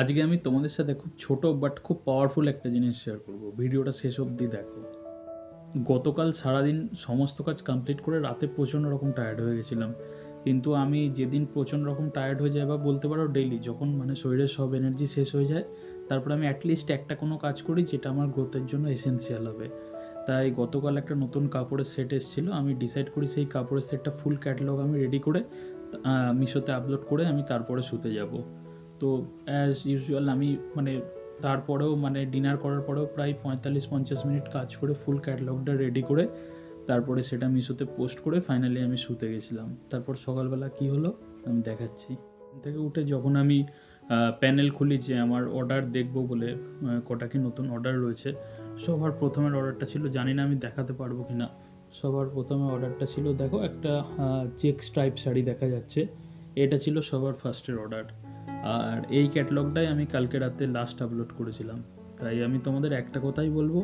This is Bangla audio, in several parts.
আজকে আমি তোমাদের সাথে খুব ছোট বাট খুব পাওয়ারফুল একটা জিনিস শেয়ার করব। ভিডিওটা শেষ অবধি দেখো। গতকাল সারাদিন সমস্ত কাজ কমপ্লিট করে রাতে প্রচণ্ড রকম টায়ার্ড হয়ে গেছিলাম। কিন্তু আমি যেদিন প্রচণ্ড রকম টায়ার্ড হয়ে যায় বা বলতে পারো ডেইলি যখন মানে শরীরের সব এনার্জি শেষ হয়ে যায়, তারপরে আমি অ্যাটলিস্ট একটা কোনো কাজ করি যেটা আমার গ্রোথের জন্য এসেন্সিয়াল হবে। তাই গতকাল একটা নতুন কাপড়ের সেট এসেছিল, আমি ডিসাইড করি সেই কাপড়ের সেটটা ফুল ক্যাটালগ আমি রেডি করে মিশোতে আপলোড করে আমি তারপরে শুতে যাব। তো অ্যাজ ইউজুয়াল আমি মানে তারপরেও মানে ডিনার করার পরেও প্রায় পঁয়তাল্লিশ, পঞ্চাশ মিনিট কাজ করে ফুল ক্যাটালগটা রেডি করে তারপরে সেটা মিশোতে পোস্ট করে ফাইনালি আমি শুতে গেছিলাম। তারপর সকালবেলা কি হলো? আমি দেখাচ্ছি। থেকে উঠে যখন আমি প্যানেল খুলি যে আমার অর্ডার দেখব বলে কটা কি নতুন অর্ডার রয়েছে, সবার প্রথমের অর্ডারটা ছিল, জানি না আমি দেখাতে পারব কি না সবার প্রথমে অর্ডারটা ছিল, দেখো একটা চেক স্ট্রাইপ শাড়ি দেখা যাচ্ছে। এটা ছিল সবার ফার্স্টের অর্ডার আর এই ক্যাটলগটাই আমি কালকে রাতে লাস্ট আপলোড করেছিলাম। তাই আমি তোমাদের একটা কথাই বলব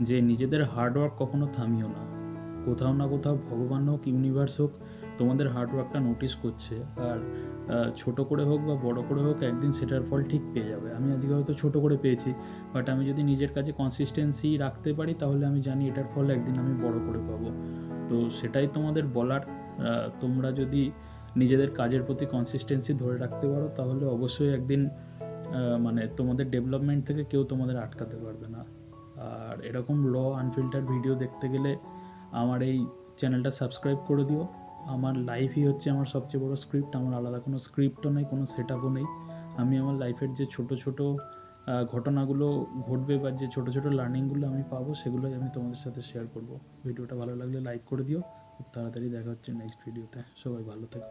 যে নিজেদের হার্ডওয়ার্ক কখনো থামিও না। কোথাও না কোথাও ভগবান হোক ইউনিভার্স হোক, তোমাদের হার্ডওয়ার্কটা নোটিস করছে। আর ছোট করে হোক বা বড় করে হোক, একদিন সেটার ফল ঠিক পেয়ে যাবে। আমি আজকে হয়তো ছোট করে পেয়েছি বাট আমি যদি নিজের কাছে কনসিস্টেন্সি রাখতে পারি, তাহলে আমি জানি এটার ফল একদিন আমি বড় করে পাবো। তো সেটাই তোমাদের বলার। তোমরা যদি নিজেদের কাজের প্রতি কনসিস্টেন্সি ধরে রাখতে পারো, তাহলে অবশ্যই একদিন মানে তোমাদের ডেভেলপমেন্ট থেকে কেউ তোমাদের আটকাতে পারবে না। আর এরকম র আনফিল্টার ভিডিও দেখতে গেলে আমার এই চ্যানেলটা সাবস্ক্রাইব করে দিও। আমার লাইফই হচ্ছে আমার সবচেয়ে বড় স্ক্রিপ্ট আমার আলাদা কোনো স্ক্রিপ্টও নেই, কোনো সেট আপও নেই। আমি আমার লাইফের যে ছোট ছোট ঘটনাগুলো ঘটবে বা যে ছোট ছোট লার্নিংগুলো আমি পাবো, সেগুলোই আমি তোমাদের সাথে শেয়ার করব। ভিডিওটা ভালো লাগলে লাইক করে দিও। খুব তাড়াতাড়ি দেখা হচ্ছে নেক্সট ভিডিওতে সবাই ভালো থেকো।